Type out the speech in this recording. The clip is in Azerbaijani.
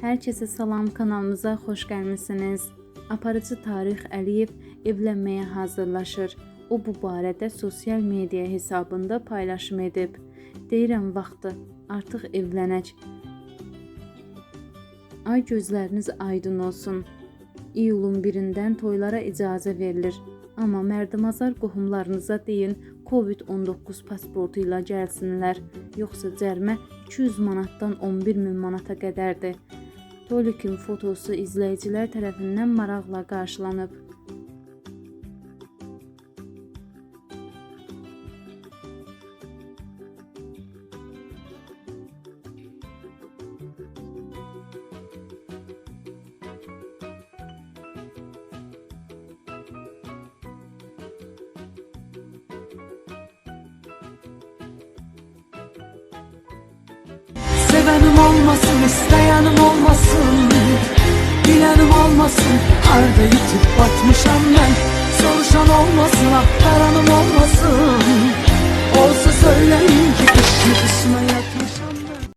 Herkese salam kanalımıza hoş gəlmisiniz. Aparıcı Tarix Əliyev evlənməyə hazırlaşır. O bu barədə sosial media hesabında paylaşım edib. Deyirəm vaxtı, artıq evlənək. Ay gözləriniz aydın olsun. İyulun 1-dən toylara icazə verilir. Amma mərdimazar qohumlarınıza deyin, COVID-19 pasportu ilə gəlsinlər, yoxsa cərimə 200 manatdan 11 min manata qədərdir. Tolikin fotosu izləyicilər tərəfindən maraqla qarşılanıb. olmasın. Arda yitip batmışam ben. Soruşan olmasın ah olmasın.